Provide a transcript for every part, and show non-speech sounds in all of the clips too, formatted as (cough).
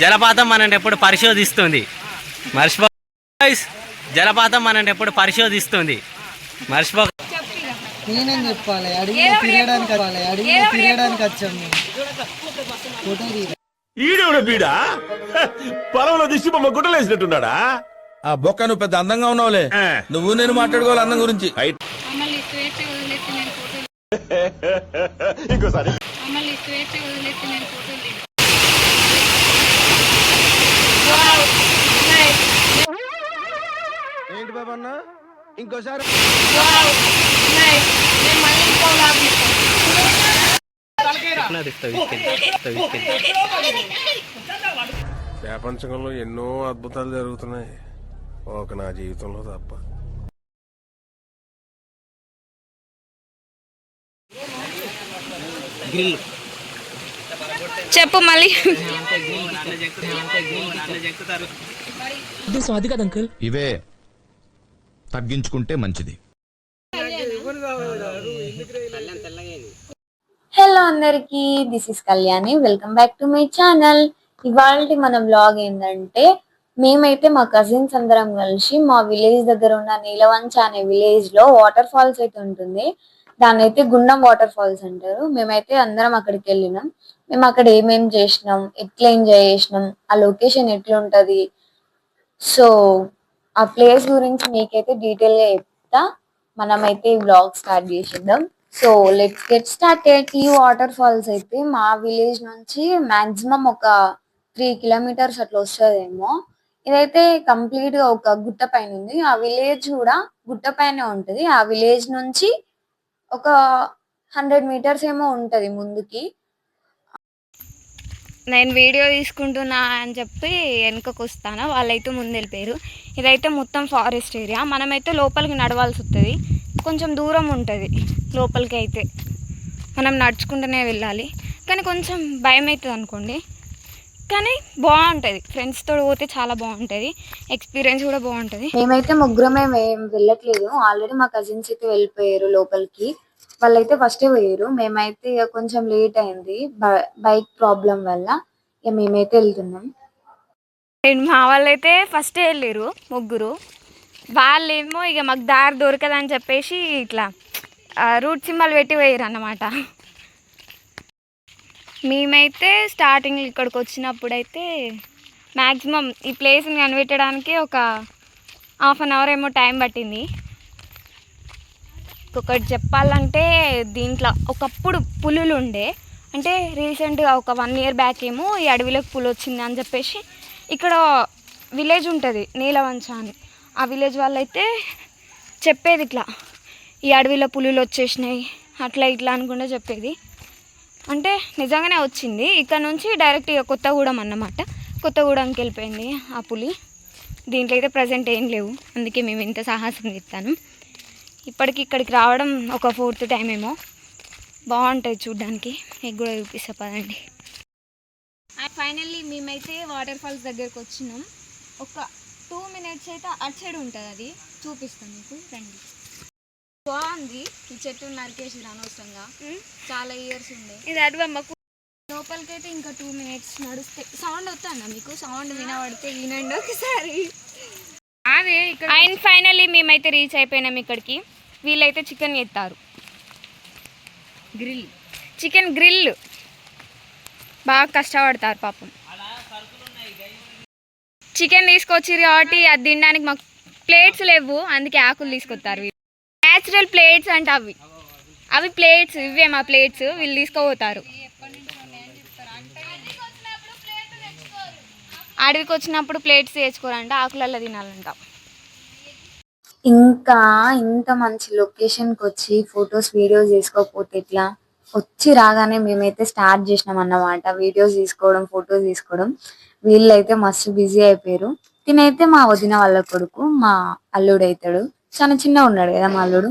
జలపాతం మనని ఎప్పుడు పరిశోధిస్తుంది? మర్చిపో జలపాతం మనని ఎప్పుడు పరిశోధిస్తుంది? మర్చిపో నేనేం చెప్పాలి? అడిగిన తిరగడానికి రావాలి అడిగిన తిరగడానికి వచ్చాం మేము. ఫోటో తీయ ఈడెవడ బీడా? పొలంలో దిష్టి బొమ్మ గుడ్డలేసినట్టున్నాడా? ఆ బొక్క నువ్వు పెద్ద అందంగా ఉన్నావులే. నువ్వు నేను మాట్లాడుకోవాలి అందం గురించి. (laughs) ఇంకోసారి. ఏంటి బాబా అన్న? ఇంకోసారి. ప్రపంచంలో ఎన్నో అద్భుతాలు జరుగుతున్నాయి. ఒక నా జీవితంలో తప్ప. చెప్పు మళ్ళీ. ఇవే తగ్గించుకుంటే మంచిది. హలో అందరికి this is Kalyani welcome back to my channel ఇవాళ మన బ్లాగ్ ఏంటంటే మేమైతే మా కజిన్స్ అందరం కలిసి మా విలేజ్ దగ్గర ఉన్న నీలవంచ అనే విలేజ్లో వాటర్ ఫాల్స్ అయితే ఉంటుంది. దాన్ని అయితే గుండం వాటర్ ఫాల్స్ అంటారు. మేమైతే అందరం అక్కడికి వెళ్ళినాం. మేము అక్కడ ఏమేం చేసినాం ఎట్లా ఎంజాయ్ చేసినాం ఆ లొకేషన్ ఎట్లా సో ఆ ప్లేస్ గురించి మీకైతే డీటెయిల్గా చెప్తా. మనమైతే ఈ బ్లాగ్ స్టార్ట్ చేసేద్దాం. సో లెట్స్ గెట్ స్టార్టెడ్ ఈ వాటర్ ఫాల్స్ అయితే మా విలేజ్ నుంచి మాక్సిమం ఒక త్రీ కిలోమీటర్స్ అట్లా వస్తుందేమో. ఇదైతే కంప్లీట్గా ఒక గుట్ట పైన ఉంది. ఆ విలేజ్ కూడా గుట్ట పైన ఉంటుంది. ఆ విలేజ్ నుంచి ఒక హండ్రెడ్ మీటర్స్ ఏమో ఉంటుంది ముందుకి. నేను వీడియో తీసుకుంటున్నా అని చెప్పి వెనుకకు వస్తాను? వాళ్ళైతే ముందు వెళ్ళిపోయారు. ఇదైతే మొత్తం ఫారెస్ట్ ఏరియా. మనమైతే లోపలికి నడవాల్సి వస్తుంది. కొంచెం దూరం ఉంటుంది లోపలికి అయితే మనం నడుచుకుంటూనే వెళ్ళాలి. కానీ కొంచెం భయం అవుతుంది అనుకోండి కానీ బాగుంటుంది. ఫ్రెండ్స్తో పోతే చాలా బాగుంటుంది. ఎక్స్పీరియన్స్ కూడా బాగుంటుంది. మేమైతే ముగ్గురమే ఏం వెళ్ళట్లేదు. ఆల్రెడీ మా కజిన్స్ అయితే వెళ్ళిపోయారు లోపలికి. వాళ్ళైతే ఫస్ట్ పోయారు. మేమైతే ఇక కొంచెం లేట్ అయింది. బైక్ ప్రాబ్లం వల్ల ఇక మేమైతే వెళ్తున్నాం. మా వాళ్ళైతే ఫస్ట్ వెళ్ళారు ముగ్గురు. వాళ్ళేమో ఇక మాకు దారి దొరకదని చెప్పేసి ఇట్లా రూట్ సింబల్ పెట్టి పోయారు అన్నమాట. మేమైతే స్టార్టింగ్ ఇక్కడికి వచ్చినప్పుడైతే మ్యాక్సిమం ఈ ప్లేస్ని కనిపెట్టడానికి ఒక హాఫ్ అన్ అవర్ ఏమో టైం పట్టింది. ఒకటి చెప్పాలంటే దీంట్లో ఒకప్పుడు పులులు ఉండే. అంటే రీసెంట్గా ఒక వన్ ఇయర్ బ్యాక్ ఏమో ఈ అడవిలోకి పులు వచ్చింది అని చెప్పేసి ఇక్కడ విలేజ్ ఉంటుంది నీలవంచ అని. ఆ విలేజ్ వాళ్ళైతే చెప్పేది ఇట్లా ఈ అడవిలో పులులు వచ్చేసినాయి అట్లా ఇట్లా అనుకుంటే చెప్పేది. అంటే నిజంగానే వచ్చింది. ఇక్కడ నుంచి డైరెక్ట్ ఇక కొత్తగూడెం అన్నమాట. కొత్తగూడెంకి వెళ్ళిపోయింది ఆ పులి. దీంట్లో అయితే ప్రజెంట్ ఏం లేవు. అందుకే మేము ఇంత సాహసం చేస్తాను. ఇప్పటికి ఇక్కడికి రావడం ఒక ఫోర్త్ టైం ఏమో. బాగుంటుంది చూడ్డానికి. మీకు కూడా చూపిస్తా పదండి. ఫైనల్లీ మేమైతే వాటర్ ఫాల్స్ దగ్గరకు వచ్చినాం. ఒక టూ మినిట్స్ అయితే అటు సైడ్ ఉంటుంది అది. చూపిస్తాను మీకు. రండి. బాగుంది. ఈ చెట్టు నరికేసి అనవసరంగా. చాలా ఇయర్స్ ఉండే. ఇది అడవమ్మకు లోపలికైతే ఇంకా టూ మినిట్స్ నడుస్తే. సౌండ్ వస్తుందా మీకు? సౌండ్ వినబడితే వినండి ఒకసారి. అదే అండ్ ఫైనల్లీ మేమైతే రీచ్ అయిపోయినాం ఇక్కడికి. వీళ్ళైతే చికెన్ ఎత్తారు. గ్రిల్ చికెన్ గ్రిల్ బాగా కష్టపడతారు పాపం. చికెన్ తీసుకొచ్చిర్రు కాబట్టి అది తినడానికి మాకు ప్లేట్స్ లేవు. అందుకే ఆకులు తీసుకొస్తారు. వీళ్ళు న్యాచురల్ ప్లేట్స్ అంటే అవి. అవి ప్లేట్స్ ఇవే మా ప్లేట్స్ వీళ్ళు తీసుకోపోతారు. అడవికి వచ్చినప్పుడు ప్లేట్స్ తెచ్చుకోరంట ఆకులలో తినాలంట. ఇంకా ఇంత మంచి లొకేషన్కి వచ్చి ఫొటోస్ వీడియోస్ తీసుకోకపోతే ఎట్లా? వచ్చి రాగానే మేమైతే స్టార్ట్ చేసినాం అన్నమాట. వీడియోస్ తీసుకోవడం ఫొటోస్ తీసుకోవడం. వీళ్ళైతే మస్తు బిజీ అయిపోయారు. తినైతే మా వదిన వాళ్ళ కొడుకు మా అల్లుడు అవుతాడు చాలా చిన్న ఉన్నాడు కదా మా అల్లుడు?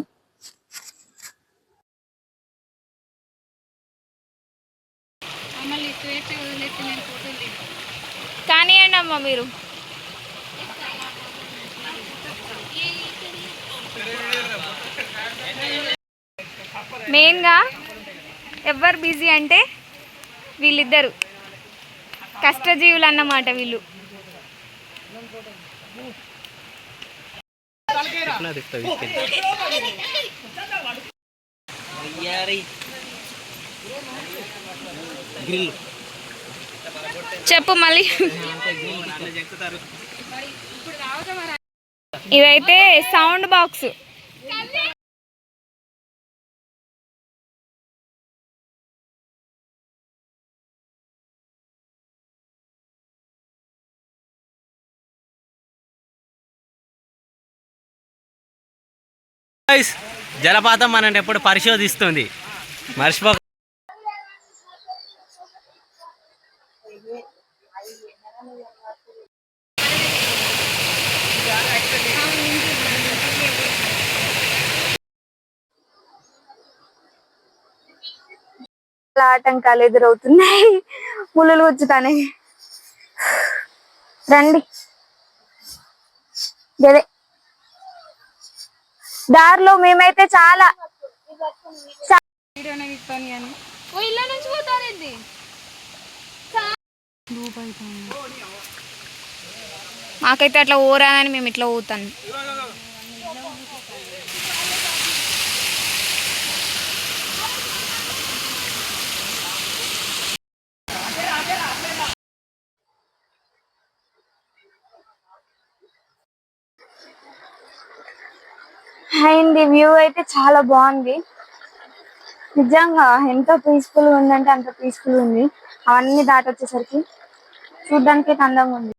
కానివ్వండి అమ్మ మీరు. మెయిన్గా ఎవరు బిజీ అంటే వీళ్ళిద్దరు. కష్టజీవులు అన్నమాట వీళ్ళు. ఎట్లా తిప్పుతావు తీసుకెళ్ళి? చెప్పు మళ్ళీ. ఇదైతే సౌండ్ బాక్స్. జలపాతం మనం ఎప్పుడు పరిశోధిస్తుంది. మర్చిపో ఆటంకాలు ఎదురవుతున్నాయి. ముళ్ళు వచ్చుతానే రండి. అదే దారిలో మేమైతే చాలా మాకైతే అట్లా ఊరానని మేము ఇట్లా ఊతాను అయింది వ్యూ అయితే చాలా బాగుంది. నిజంగా ఎంత పీస్ఫుల్ ఉందంటే అంత పీస్ఫుల్ ఉంది. అవన్నీ దాటొచ్చేసరికి చూడ్డానికి అందంగా ఉంది.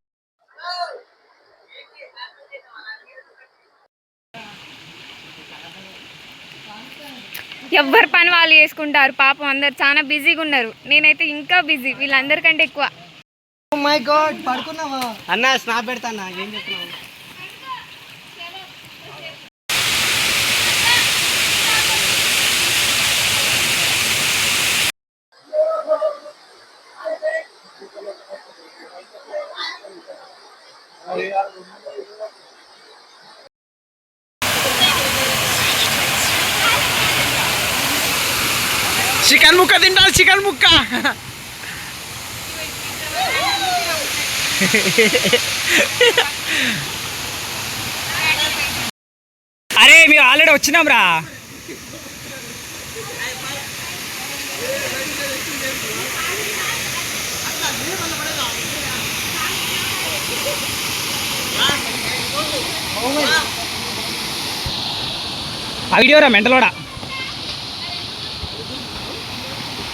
ఎవ్వరు పని వాళ్ళు చేసుకుంటారు. పాపం అందరు చాలా బిజీగా ఉన్నారు. నేనైతే ఇంకా బిజీ వీళ్ళందరికంటే ఎక్కువ. మై గాడ్ పడుకున్నావా? అన్న స్నాప్ పెడతా ఏం చెప్తున్నావు? చికెన్ ముక్క తింటారు చికెన్ ముక్క అరే మేము ఆల్రెడీ వచ్చినాం రా. వీడియో రా మెంటలోడా?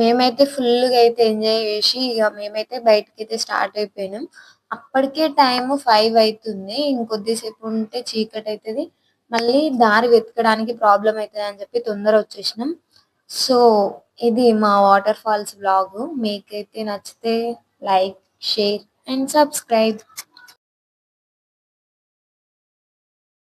మేమైతే ఫుల్గా అయితే ఎంజాయ్ చేసి ఇక మేమైతే బయటకి అయితే స్టార్ట్ అయిపోయినాం. అప్పటికే టైం ఫైవ్ అవుతుంది ఇంకొద్దిసేపు ఉంటే చీకటి అవుతుంది మళ్ళీ దారి వెతకడానికి ప్రాబ్లం అవుతుంది అని చెప్పి తొందర వచ్చేసినాం. సో ఇది మా వాటర్ ఫాల్స్ బ్లాగ్. మీకైతే నచ్చితే లైక్ షేర్ అండ్ సబ్స్క్రైబ్.